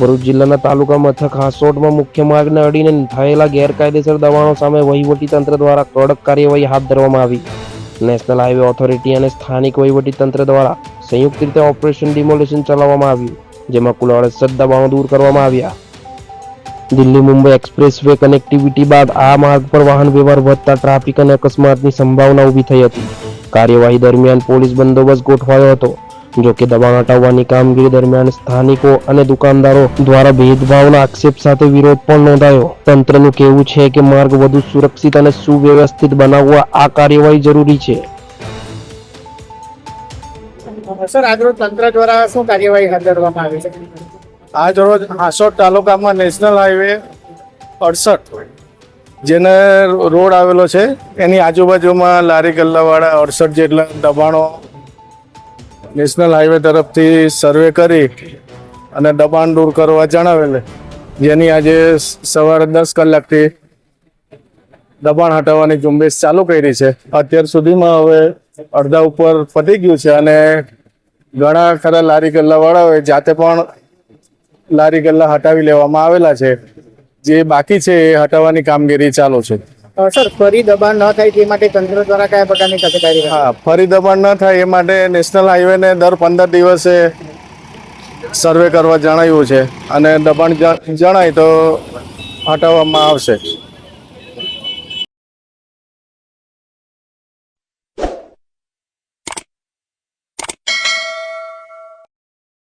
ભરૂચ જિલ્લાના તાલુકા મથક હાંસોટમાં મુખ્ય માર્ગને અડીને થયેલા ગેરકાયદેસર દબાણો સામે વહીવટી તંત્ર દ્વારા કડક કાર્યવાહી હાથ ધરવામાં આવી. નેશનલ હાઈવે ઓથોરિટી અને સ્થાનિક વહીવટી તંત્ર દ્વારા સંયુક્ત રીતે ઓપરેશન ડિમોલેશન ચલાવવામાં આવ્યું, જેમાં કુલ અડસઠ દબાણો દૂર કરવામાં આવ્યા. Delhi Mumbai express way connectivity બાદ આ માર્ગ પર વાહન વ્યવહાર વધતા ટ્રાફિક અને અકસ્માતની સંભાવના ઊભી થઈ હતી. કાર્યવાહી દરમિયાન પોલીસ બંદોબસ્ત ગોઠવાયો હતો. જો કે દબાણ હટાવવાની કામગીરી દરમિયાન સ્થાનિકો અને દુકાનદારો દ્વારા ભેદભાવના આક્ષેપ સાથે વિરોધ પણ નોંધાયો. તંત્રનું કહેવું છે કે માર્ગ વધુ સુરક્ષિત અને સુવ્યવસ્થિત બનાવવા આ કાર્યવાહી જરૂરી છે. સર આજરોજ તંત્ર દ્વારા શું કાર્યવાહી હાથ ધરવામાં આવી છે? આજ રોજ હાંસોદ તાલુકામાં નેશનલ હાઈવે અડસઠ જેને રોડ આવેલો છે એની આજુબાજુમાં લારી ગલ્લાવાળા અડસઠ જેટલા દબાણો નેશનલ હાઈવે તરફથી સર્વે કરી અને દબાણ દૂર કરવા જણાવેલ જેની આજે સવારે દસ કલાકથી દબાણ હટાવવાની ઝુંબેશ ચાલુ કરી છે. અત્યાર સુધીમાં હવે અડધા ઉપર પતી ગયું છે અને ઘણા ખરા લારી ગલ્લાવાળાઓએ જાતે પણ લારી ગલ્લા હટાવી લેવામાં આવેલા છે. જે બાકી છે એ હટાવવાની કામગીરી ચાલુ છે. સર, ફરી દબાણ ન થાય તે માટે તંત્ર દ્વારા કયા પ્રકારની તકેદારી હા, ફરી દબાણ ન થાય એ માટે નેશનલ હાઈવેને દર પંદર દિવસે સર્વે કરવા જણાવ્યું છે. અને દબાણ જણાય તો હટાવવામાં આવશે.